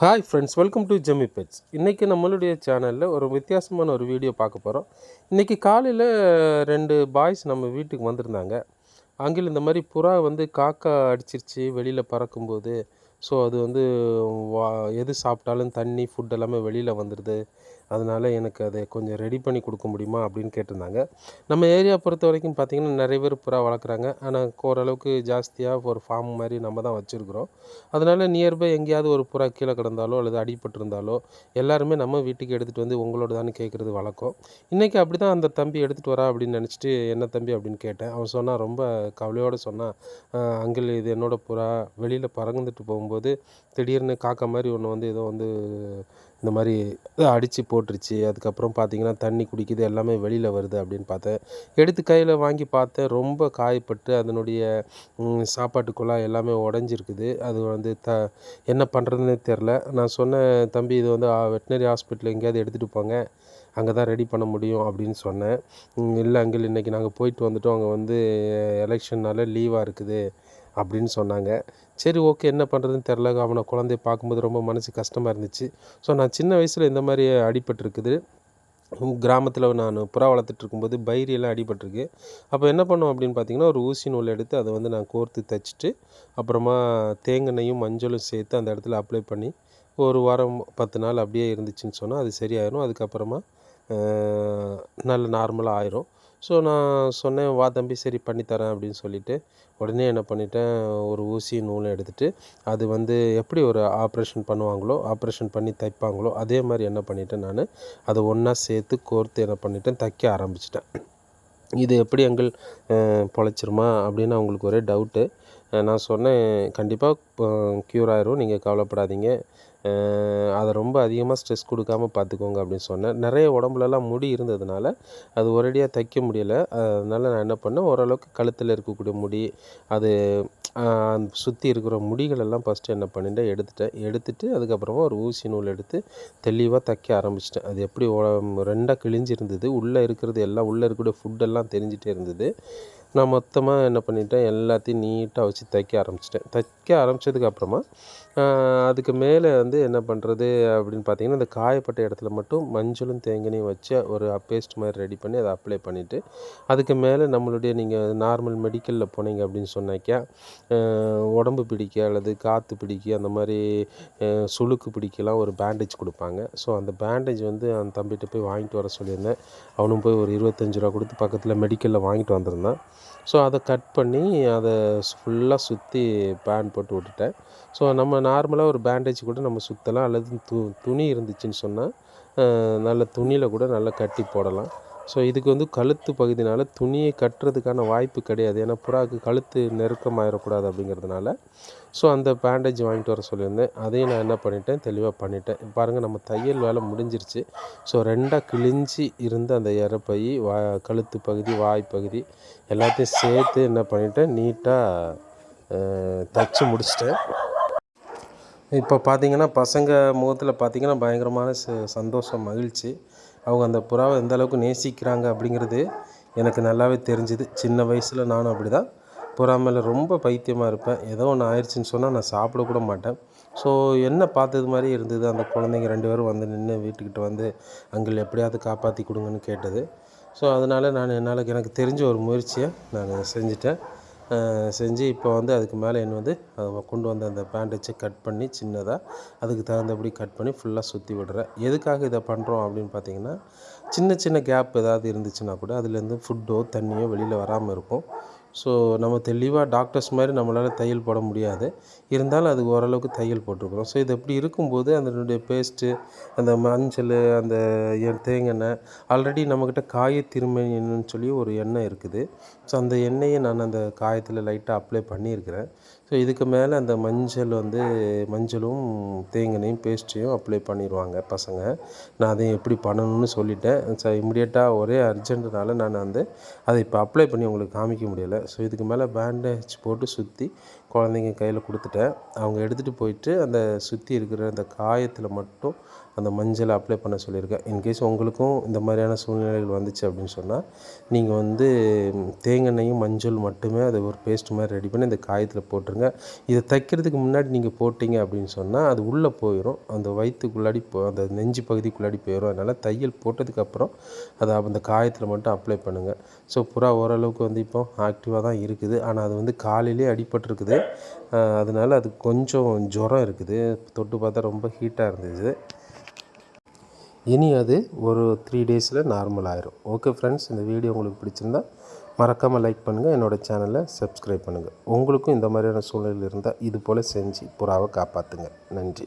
Hi friends welcome to Jemi pets இன்றைக்கி நம்மளுடைய சேனலில் ஒரு வித்தியாசமான ஒரு வீடியோ பார்க்க போகிறோம் இன்றைக்கி காலையில் ரெண்டு பாய்ஸ் நம்ம வீட்டுக்கு வந்திருந்தாங்க. அங்கில் இந்த மாதிரி புறா வந்து காக்கா அடிச்சிருச்சு வெளியில் பறக்கும்போது. ஸோ அது வந்து வா எது சாப்பிட்டாலும் தண்ணி ஃபுட் எல்லாமே வெளியில் வந்துடுது அதனால் எனக்கு அதை கொஞ்சம் ரெடி பண்ணி கொடுக்க முடியுமா அப்படின்னு கேட்டிருந்தாங்க. நம்ம ஏரியா பொறுத்த வரைக்கும் பார்த்திங்கன்னா நிறைய பேர் புறா வளர்க்குறாங்க. ஆனால் ஓரளவுக்கு ஜாஸ்தியாக ஒரு ஃபார்ம் மாதிரி நம்ம தான் வச்சுருக்குறோம். அதனால் நியர்பை எங்கேயாவது ஒரு புறா கீழே கிடந்தாலோ அல்லது அடிபட்டிருந்தாலோ எல்லாருமே நம்ம வீட்டுக்கு எடுத்துகிட்டு வந்து உங்களோட தான் கேட்குறது வழக்கம். இன்றைக்கி அப்படி தான் அந்த தம்பி எடுத்துகிட்டு வரா அப்படின்னு நினச்சிட்டு என்ன தம்பி? அப்படின்னு கேட்டேன். அவன் சொன்னான் ரொம்ப கவலையோடு சொன்னான் அங்கிள் இது என்னோடய புறா. வெளியில் பறந்துட்டு போகும்போது திடீர்னு காக்கா மாதிரி ஒன்று வந்து ஏதோ வந்து இந்த மாதிரி அடித்து போட்டுருச்சு. அதுக்கப்புறம் பார்த்தீங்கன்னா தண்ணி குடிக்குது எல்லாமே வெளியில் வருது அப்படின்னு பார்த்தேன். எடுத்து கையில் வாங்கி பார்த்தேன். ரொம்ப காயப்பட்டு அதனுடைய ம், சாப்பாட்டு குழாய் எல்லாமே உடஞ்சிருக்குது. அது வந்து த என்ன பண்ணுறதுன்னே தெரில நான் சொன்னேன் தம்பி இது வந்து வெட்டினரி ஹாஸ்பிட்டல் எங்கேயாவது எடுத்துகிட்டு போங்க. அங்கே தான் ரெடி பண்ண முடியும் அப்படின்னு சொன்னேன். இல்லை அங்கிள் இன்றைக்கி நாங்கள் போயிட்டு வந்துட்டோம். அங்கே வந்து எலெக்ஷன்னால் லீவாக இருக்குது. அப்படின்னு சொன்னாங்க. சரி ஓகே என்ன பண்ணுறதுன்னு தெரில அவனை குழந்தைய பார்க்கும்போது ரொம்ப மனசு கஷ்டமாக இருந்துச்சு. ஸோ நான் சின்ன வயசில் இந்த மாதிரி அடிபட்டிருக்குது. கிராமத்தில் நான் புறா வளர்த்துட்டு இருக்கும்போது பைரியெல்லாம் அடிபட்டிருக்கு. அப்போ என்ன பண்ணோம் அப்படின்னு பார்த்தீங்கன்னா ஒரு ஊசி நூல் எடுத்து அதை வந்து நான் கோர்த்து தைச்சிட்டு அப்புறமா தேங்காய்யும் மஞ்சளும் சேர்த்து அந்த இடத்துல அப்ளை பண்ணி ஒரு வாரம் பத்து நாள் அப்படியே இருந்துச்சுன்னு சொன்னால் அது சரியாயிரும். அதுக்கப்புறமா நல்ல நார்மலாக ஆயிரும். ஸோ நான் சொன்னேன் வா தம்பி சரி பண்ணித்தரேன் அப்படின்னு சொல்லிட்டு. உடனே என்ன பண்ணிட்டேன் ஒரு ஊசி நூலை எடுத்துகிட்டு அது வந்து எப்படி ஒரு ஆப்ரேஷன் பண்ணுவாங்களோ ஆப்ரேஷன் பண்ணி தைப்பாங்களோ அதே மாதிரி என்ன பண்ணிட்டேன் நான் அதை ஒன்றா சேர்த்து கோர்த்து என்ன பண்ணிட்டேன் தைக்க ஆரம்பிச்சிட்டேன். இது எப்படி எங்கள் பொழைச்சிருமா அப்படின்னு அவங்களுக்கு ஒரே டவுட்டு நான் சொன்னேன் கண்டிப்பாக க்யூர் ஆயிரும். நீங்கள் கவலைப்படாதீங்க. அதை ரொம்ப அதிகமாக ஸ்ட்ரெஸ் கொடுக்காம பார்த்துக்கோங்க அப்படின்னு சொன்னேன். நிறைய உடம்புலலாம் முடி இருந்ததுனால அது ஒரேடியாக தைக்க முடியலை. அதனால் நான் என்ன பண்ணேன் ஓரளவுக்கு கழுத்தில் இருக்கக்கூடிய முடி அது சுற்றி இருக்கிற முடிகளெல்லாம் ஃபஸ்ட்டு என்ன பண்ணிட்டேன் எடுத்துட்டேன். எடுத்துட்டு அதுக்கப்புறமா ஒரு ஊசி நூல் எடுத்து தெளிவாக தைக்க ஆரம்பிச்சிட்டேன். அது எப்படி ரெண்டாக கிழிஞ்சு இருந்தது உள்ளே இருக்கிறது எல்லாம் உள்ளே இருக்கக்கூடிய ஃபுட்டெல்லாம் தெரிஞ்சிட்டே இருந்தது. நான் மொத்தமாக என்ன பண்ணிட்டேன் எல்லாத்தையும் நீட்டாக வச்சு தைக்க ஆரம்பிச்சிட்டேன். தைக்க ஆரம்பித்ததுக்கப்புறமா அதுக்கு மேலே வந்து என்ன பண்ணுறது அப்படின்னு பார்த்தீங்கன்னா இந்த காயப்பட்ட இடத்துல மட்டும் மஞ்சளும் தேங்காயும் வச்சு ஒரு பேஸ்ட் மாதிரி ரெடி பண்ணி அதை அப்ளை பண்ணிவிட்டு அதுக்கு மேலே நம்மளுடைய நீங்கள் நார்மல் மெடிக்கலில் போனீங்க அப்படின்னு சொன்னாக்கா உடம்பு பிடிக்க அல்லது காற்று பிடிக்க அந்த மாதிரி சுளுக்கு பிடிக்கலாம் ஒரு பேண்டேஜ் கொடுப்பாங்க. ஸோ அந்த பேண்டேஜ் வந்து அந்த தம்பிகிட்ட போய் வாங்கிட்டு வர சொல்லியிருந்தேன். அவனும் போய் ஒரு இருபத்தஞ்சு ரூபா கொடுத்து பக்கத்தில் மெடிக்கலில் வாங்கிட்டு வந்திருந்தான். ஸோ அதை கட் பண்ணி அதை ஃபுல்லாக சுற்றி பேண்ட் போட்டு விட்டுட்டேன். ஸோ நம்ம நார்மலாக ஒரு பேண்டேஜ் கூட நம்ம சுற்றலாம் அல்லது து துணி இருந்துச்சுன்னு சொன்னால் நல்ல துணியில் கூட நல்லா கட்டி போடலாம். ஸோ இதுக்கு வந்து கழுத்து பகுதினால் துணியை கட்டுறதுக்கான வாய்ப்பு கிடையாது. ஏன்னா புறாவுக்கு கழுத்து நெருக்கமாயிடக்கூடாது அப்படிங்கிறதுனால. ஸோ அந்த பேண்டேஜ் வாங்கிட்டு வர சொல்லியிருந்தேன். அதையும் நான் என்ன பண்ணிட்டேன்? தெளிவாக பண்ணிட்டேன். பாருங்கள் நம்ம தையல் வேலை முடிஞ்சிருச்சு. ஸோ ரெண்டாக கிழிஞ்சி இருந்த அந்த இறப்பை வா கழுத்து பகுதி வாய் பகுதி எல்லாத்தையும் சேர்த்து என்ன பண்ணிட்டேன்? நீட்டாக தச்சு முடிச்சிட்டேன். இப்போ பார்த்தீங்கன்னா பசங்க முகத்தில் பார்த்தீங்கன்னா பயங்கரமான ச சந்தோஷம் மகிழ்ச்சி. அவங்க அந்த புறாவை எந்த அளவுக்கு நேசிக்கிறாங்க அப்படிங்கிறது எனக்கு நல்லாவே தெரிஞ்சுது. சின்ன வயசில் நானும் அப்படி தான் புறா மேலே ரொம்ப பைத்தியமாக இருப்பேன். ஏதோ ஒன்று ஆயிடுச்சுன்னு சொன்னால் நான் சாப்பிட கூட மாட்டேன். ஸோ என்ன பார்த்தது மாதிரி இருந்தது. அந்த குழந்தைங்க ரெண்டு பேரும் வந்து நின்று வீட்டுக்கிட்ட வந்து அங்கிள் எப்படியாவது காப்பாற்றி கொடுங்கன்னு கேட்டது. ஸோ அதனால் நான் என்னால் எனக்கு தெரிஞ்ச ஒரு முயற்சியை நான் செஞ்சுட்டேன். செஞ்சு இப்போ வந்து அதுக்கு மேலே என்ன வந்து அதை கொண்டு வந்த அந்த பேண்டேஜை கட் பண்ணி சின்னதாக அதுக்கு தகுந்தபடி கட் பண்ணி ஃபுல்லாக சுற்றி விடுறேன். எதுக்காக இதை பண்ணுறோம் அப்படின்னு பார்த்தீங்கன்னா சின்ன சின்ன கேப் ஏதாவது இருந்துச்சுன்னா கூட அதுலேருந்து ஃபுட்டோ தண்ணியோ வெளியில் வராமல் இருக்கும். ஸோ நம்ம தெளிவாக டாக்டர்ஸ் மாதிரி நம்மளால் தையல் போட முடியாது. இருந்தாலும் அது ஓரளவுக்கு தையல் போட்டிருக்கிறோம். ஸோ இது இப்படி இருக்கும்போது அதனுடைய பேஸ்ட்டு அந்த மஞ்சள் அந்த எ- தேங்காய் ஆல்ரெடி நம்மக்கிட்ட காய திருமணி எண்ணெய்னு சொல்லி ஒரு எண்ணெய் இருக்குது. ஸோ அந்த எண்ணெயை நான் அந்த காயத்தில் லைட்டாக அப்ளை பண்ணியிருக்கிறேன். ஸோ இதுக்கு மேலே அந்த மஞ்சள் வந்து மஞ்சளும் தேங்காயும் பேஸ்ட்டையும் அப்ளை பண்ணிடுவாங்க பசங்க. நான் அதை எப்படி பண்ணணும்னு சொல்லிட்டேன். ஸோ இமிடியேட்டாக ஒரே அர்ஜென்ட்னால நான் வந்து அதை இப்போ அப்ளை பண்ணி உங்களுக்கு காமிக்க முடியலை. ஸோ இதுக்கு மேலே பேண்டேஜ் போட்டு சுற்றி குழந்தைங்க கையில் கொடுத்துட்டேன். அவங்க எடுத்துகிட்டு போயிட்டு அந்த சுற்றி இருக்கிற அந்த காயத்தில் மட்டும் அந்த மஞ்சளை அப்ளை பண்ண சொல்லியிருக்கேன். இன்கேஸ் உங்களுக்கும் இந்த மாதிரியான சூழ்நிலைகள் வந்துச்சு அப்படின்னு சொன்னால் நீங்கள் வந்து தேங்காய் எண்ணெயும் மஞ்சள் மட்டுமே அதை ஒரு பேஸ்ட் மாதிரி ரெடி பண்ணி இந்த காயத்தில் போட்டுருங்க. இதை தைக்கிறதுக்கு முன்னாடி நீங்கள் போட்டிங்க அப்படின்னு சொன்னால் அது உள்ளே போயிடும் அந்த வயிற்றுக்குள்ளாடி போ அந்த நெஞ்சு பகுதிக்குள்ளாடி போயிடும் அதனால் தையல் போட்டதுக்கப்புறம் அதை அந்த காயத்தில் மட்டும் அப்ளை பண்ணுங்கள் ஸோ புறா ஓரளவுக்கு வந்து இப்போ ஆக்டிவாக தான் இருக்குது. ஆனால் அது வந்து காலையிலே அடிபட்டிருக்குது. அதனால் அதனால அது கொஞ்சம் ஜுரம் இருக்குது. தொட்டு பார்த்தா ரொம்ப ஹீட்டாக இருந்துச்சு இனி அது ஒரு த்ரீ டேஸில் நார்மல் ஆயிரும். ஓகே ஃப்ரெண்ட்ஸ் இந்த வீடியோ உங்களுக்கு பிடிச்சிருந்தா மறக்காமல் லைக் பண்ணுங்கள் என்னோடய சேனலை சப்ஸ்கிரைப் பண்ணுங்கள் உங்களுக்கும் இந்த மாதிரியான சூழ்நிலை இருந்தால் இது போல் செஞ்சு புறாவை காப்பாற்றுங்க நன்றி.